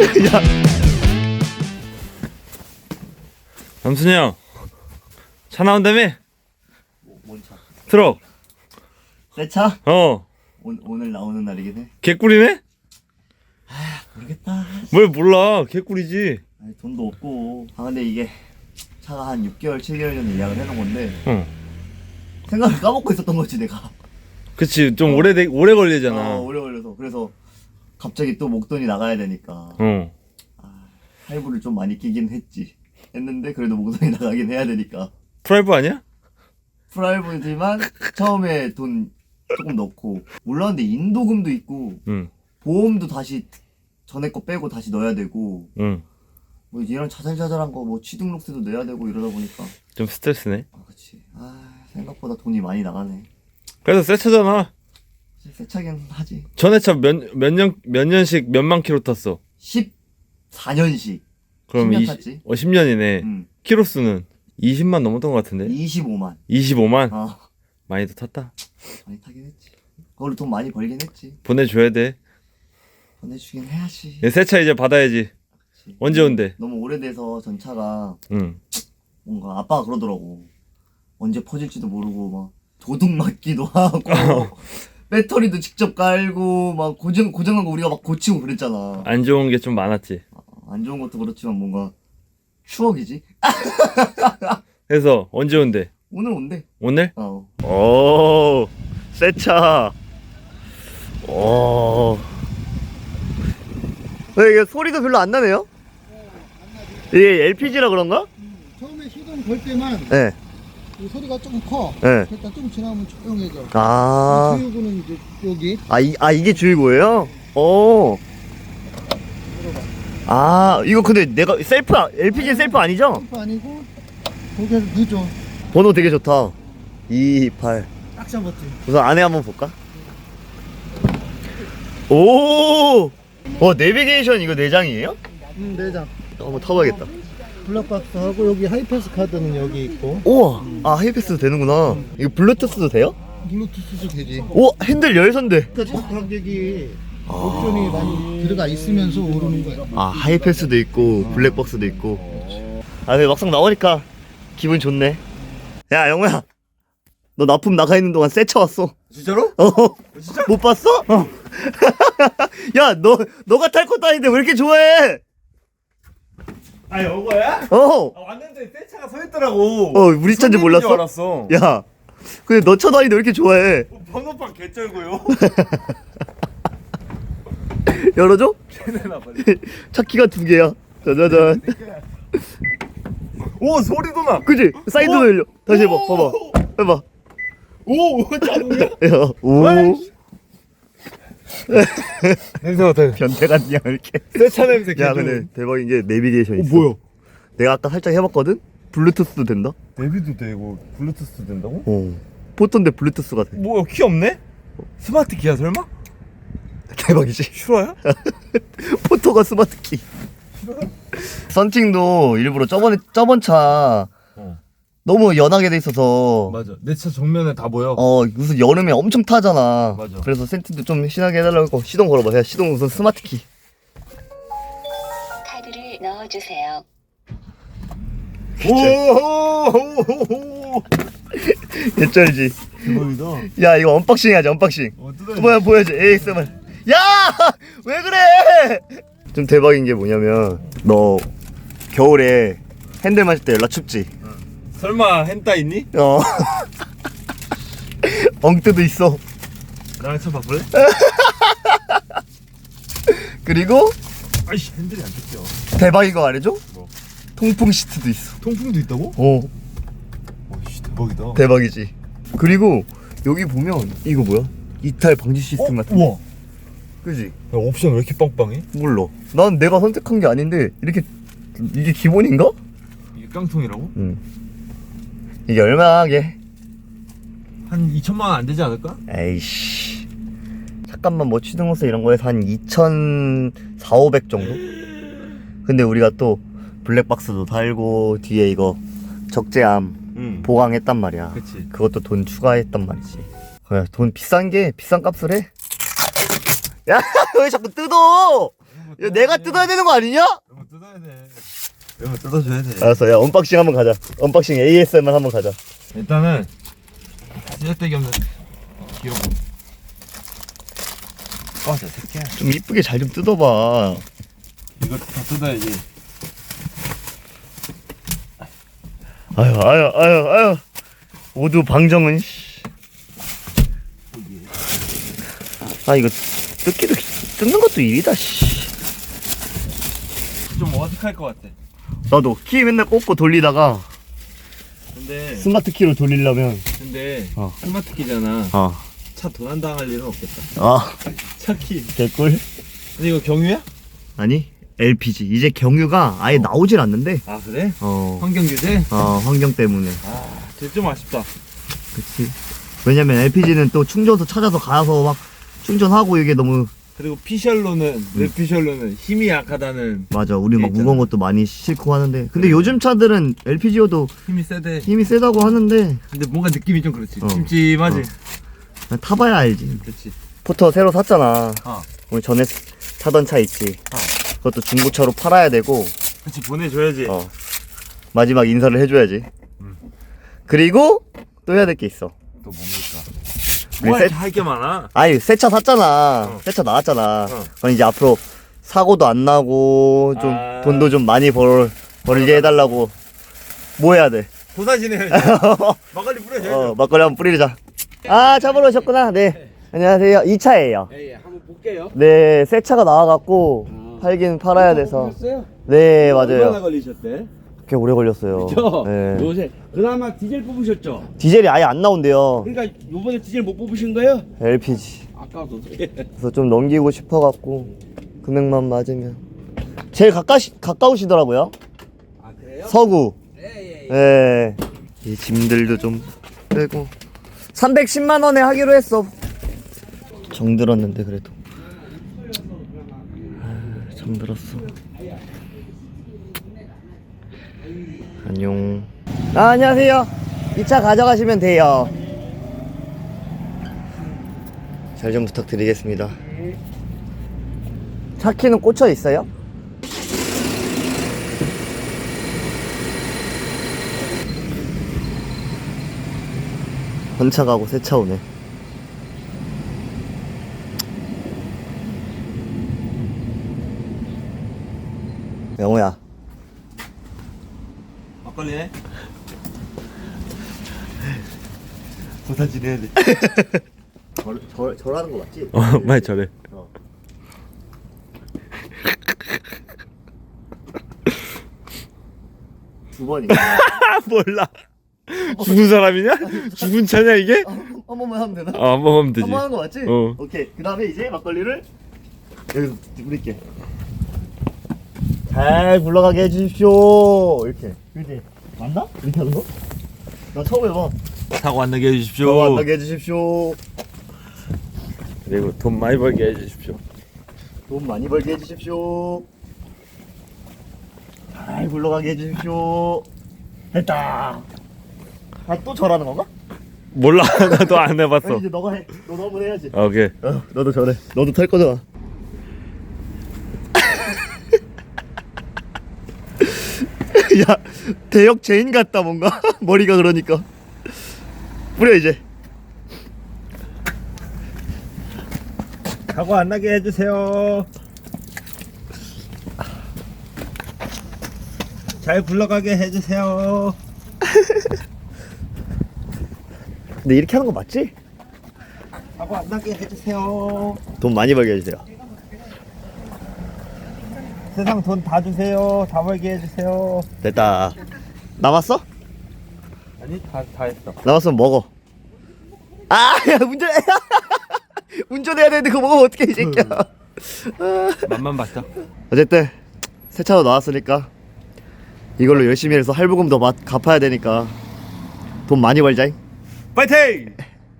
야. 남순이 형. 차 나온다며? 뭔 차? 트럭. 내 차? 어. 오, 오늘 나오는 날이긴 해. 개꿀이네? 모르겠다. 뭘 몰라. 개꿀이지. 아니, 돈도 없고. 아 근데 이게 차가 한 6개월, 7개월 전에 예약을 해놓은 건데 응. 생각을 까먹고 있었던 거지 내가. 그치. 좀 오래, 되, 오래 걸리잖아. 어, 오래 걸려서 그래서 갑자기 또 목돈이 나가야 되니까 어. 할부를 좀 많이 끼긴 했지. 했는데 그래도 목돈이 나가긴 해야 되니까. 프라이브 아니야? 프라이브지만 처음에 돈 조금 넣고 올라왔는데 인도금도 있고 응. 보험도 다시 전에 거 빼고 다시 넣어야 되고 응. 뭐 이런 자잘자잘한 거 뭐 취등록세도 내야 되고 이러다 보니까 좀 스트레스네. 아 그치 아 생각보다 돈이 많이 나가네 그래서 새 차잖아. 세차긴 하지 전에 차 몇, 몇 년, 몇 년씩 몇만 킬로 탔어. 14년씩 그럼 10년 20, 탔지? 어, 10년이네. 음, 키로 수는 20만 넘었던 것 같은데? 25만 25만? 아 많이도 탔다. 많이 타긴 했지 그걸로 돈 많이 벌긴 했지 보내줘야 돼. 보내주긴 해야지 새차 이제 받아야지. 그치. 언제 온대? 너무 오래돼서 전차가 응. 뭔가 아빠가 그러더라고 언제 퍼질지도 모르고 막 도둑 맞기도 하고 배터리도 직접 깔고 막 고장 고장난 거 우리가 막 고치고 그랬잖아 안 좋은 게 좀 많았지. 안 좋은 것도 그렇지만 뭔가 추억이지 그래서 언제 온대? 오늘 온대 오늘? 어 오, 새 차. 오. 이게 소리도 별로 안 나네요 이게 LPG라 그런가? 처음에 시동 걸 때만 네. 이 소리가 조금 커. 네. 일단 좀 지나면 조용해져. 아, 주유구는 이제 여기 아, 이, 아 이게 주의고예요? 오. 아, 이거 근데 내가 셀프, 아- LPG 셀프 아니죠? 셀프 아니고 거기에서 늦어. 번호 되게 좋다. 228. 딱샷 버튼. 우선 안에 한번 볼까? 오! 와, 내비게이션 이거 내장이에요? 음, 내장. 한번 타봐야겠다. 블랙박스 하고 여기 하이패스 카드는 여기 있고 우와! 아, 하이패스도 되는구나. 이거 블루투스도 돼요? 블루투스도 되지. 오! 핸들 열선대! 그러니까 가격이 옵션이 많이 들어가 있으면서 오르는 거야. 아, 하이패스도 있고, 블랙박스도 있고. 아, 근데 막상 나오니까 기분 좋네. 야, 영호야. 너 납품 나가 있는 동안 세차 왔어. 진짜로? 어. 못 봤어? 어. 야, 너, 너가 탈 것도 아닌데 왜 이렇게 좋아해? 아, 여거야? 어. 아, 왔는데 새 차가 서 있더라고. 어, 우리 차인지 몰랐어? 알았어. 야. 근데 너 차도 아닌데 왜 이렇게 좋아해? 번호판 개쩔고요. 열어줘? 내놔 빨리. 차 키가 두 개야. 짜자잔. 오, 소리도 나. 그지? 사이드도 오. 열려. 다시 해봐. 오. 봐봐. 해봐. 오, 자동이야? 야, 오. 냄새 맡아. 변태 같냐, 이렇게. 새차 냄새 야, 근데 대박인 게 내비게이션 있어. 뭐야? 내가 아까 살짝 해봤거든? 블루투스도 된다? 내비도 되고 블루투스도 된다고? 어. 포톤데 블루투스가 돼. 뭐야 키 없네? 스마트 키야 설마? 대박이지? 슈라야? 포토가 스마트 키. 썬팅도 일부러 저번에 저번 차 어. 너무 연하게 돼 있어서 맞아 내 차 정면에 다 보여 어 무슨 여름에 엄청 타잖아. 맞아. 그래서 센팅도 좀 신하게 해달라고 시동 걸어봐. 야 시동 우선 스마트 키. 카드를 넣어주세요. 오호호호호 개쩔지. 대박이다 야 이거 언박싱 해야지 언박싱. 어 뜯어야 뭐야 보여줘 ASMR. 야 왜 그래? 좀 대박인 게 뭐냐면 너 겨울에 핸들 마실 때 연락 춥지? 설마 hen따 있니? 어. 엉뜨도 있어. 나랑 차 바꿀래? 그리고 아이씨 핸들이 안 뜯겨 대박인 거 알려줘? 뭐? 통풍 시트도 있어. 통풍도 있다고? 어, 오씨 대박이다 대박이지. 그리고 여기 보면 이거 뭐야? 이탈 방지 시스템 같은 거. 우와 야, 그지? 옵션 왜 이렇게 빵빵해? 몰라. 난 내가 선택한 게 아닌데 이렇게 이게 기본인가? 이게 깡통이라고? 응. 이게 얼마게? 한 2천만 원 안 되지 않을까? 에이씨. 잠깐만 뭐 취등록세 이런 거에서 한 2,400, 500 정도? 근데 우리가 또 블랙박스도 달고 뒤에 이거 적재암 응 보강했단 말이야. 그치 그것도 돈 추가했단 말이지. 그래, 돈 비싼 게 비싼 값을 해. 야, 왜 자꾸 뜯어? 야, 내가 뜯어야 되는 거 아니냐? 이거 뜯어야 돼. 이거 뜯어줘야 돼. 알았어, 야 언박싱 한번 가자. 언박싱 ASMR 한번 가자. 일단은 쓸데기 없는 기록. 꺼져 새끼야. 좀 이쁘게 잘 좀 뜯어봐. 이거 다 뜯어야지. 아유, 아유, 아유, 아유. 모두 방정은. 씨. 아 이거 뜯기도 뜯는 것도 일이다. 씨. 좀 어색할 것 같아. 나도 키 맨날 꽂고 돌리다가 근데 스마트 키로 돌리려면 근데 어. 스마트 키잖아. 아, 차 도난 당할 일은 없겠다. 아 차 키. 개꿀. 근데 이거 경유야? 아니 LPG 이제 경유가 아예 나오질 않는데. 아 그래? 어, 환경 규제? 어 환경 때문에. 아, 진짜 좀 아쉽다. 그렇지. 왜냐면 LPG는 또 충전소 찾아서 가서 막 충전하고 이게 너무 그리고 피셜로는 내 피셜로는 힘이 약하다는 맞아. 우리 막 있잖아. 무거운 것도 많이 싣고 하는데. 근데 요즘 차들은 LPG여도 힘이 세대. 힘이 세다고 하는데 근데 뭔가 느낌이 좀 그렇지. 어. 찜찜하지. 어. 그냥 타봐야 알지. 그렇지. 포터 새로 샀잖아. 어. 우리 전에 타던 차 있지. 어. 그것도 중고차로 팔아야 되고 그렇지 보내줘야지. 어. 마지막 인사를 해줘야지. 그리고 또 해야 될 게 있어. 또 뭡니 까? 우리 뭐 세- 할게 많아. 아니 새 차 샀잖아. 어. 새차 나왔잖아. 어. 그럼 이제 앞으로 사고도 안 나고 좀 아. 돈도 좀 많이 벌 벌게 해달라고. 뭐 해야 돼? 고사지네. 막걸리 뿌려줘야죠. 어 막걸리 한번 뿌리자. 아 차 보러 오셨구나. 네. 안녕하세요. 이 차예요. 예, 예, 한번 볼게요. 네, 새 차가 나와갖고 아. 팔긴 팔아야 돼서. 보셨어요? 네, 얼마나 맞아요. 걸리셨대? 꽤 오래 걸렸어요. 그죠? 네. 요새 그나마 디젤 뽑으셨죠? 디젤이 아예 안 나온대요. 그러니까 요번에 디젤 못 뽑으신 거예요? LPG. 아까도 그래서 좀 넘기고 싶어 갖고 금액만 맞으면. 제일 가까시, 가까우시더라고요. 아 그래요? 서구. 예, 예, 예. 예. 이 짐들도 좀 빼고. 310만 원에 하기로 했어. 정들었는데 그래도. 아, 정들었어. 안녕. 아, 안녕하세요. 이 차 가져가시면 돼요. 잘 좀 부탁드리겠습니다. 차 키는 꽂혀 있어요? 헌차 가고 새 차 오네. 영호야. 막걸리네. 부산 지내야 돼. 절, 절, 절하는 거 맞지? 어, 많이 잘해. 어. 두 번이야. 아 몰라. 죽은 사람이냐? 죽은 차냐 이게? 한 번만 하면 되나? 아, 한번 하면 되지. 한 번 하는 거 맞지? 어. 오케이. 그 다음에 이제 막걸리를 여기서 뿌릴게. 잘 굴러가게 해주십시오. 이렇게. 그지? 맞나? 이렇게 하는 거? 나 처음 해봐. 사고 안 나게 해주십시오. 저 만나게 해주십시오. 그리고 돈 많이 벌게 해주십시오. 돈 많이 벌게 해주십시오. 잘 굴러가게 해주십시오. 됐다. 아, 또 절하는 건가? 몰라, 나도 안 아니, 해봤어. 이제 너가 해. 너도 한번 해야지. 오케이. 어, 너도 절해. 너도 탈 거잖아. 야, 대역 죄인 같다 뭔가. 머리가 그러니까. 뿌려 이제. 사고 안 나게 해주세요. 잘 굴러가게 해주세요. 근데 이렇게 하는 거 맞지? 사고 안 나게 해주세요. 돈 많이 벌게 해주세요. 세상 돈 다 주세요. 다 벌게 해주세요. 됐다. 남았어? 아니 다 다 했어. 남았으면 먹어. 아, 야, 운전, 운전해야 되는데 그거 먹으면 어떡해, 이 새끼야. 맛만 봤어. 어쨌든, 새 차도 나왔으니까, 이걸로 열심히 해서 할부금도 맛 갚아야 되니까, 돈 많이 벌자잉. 파이팅!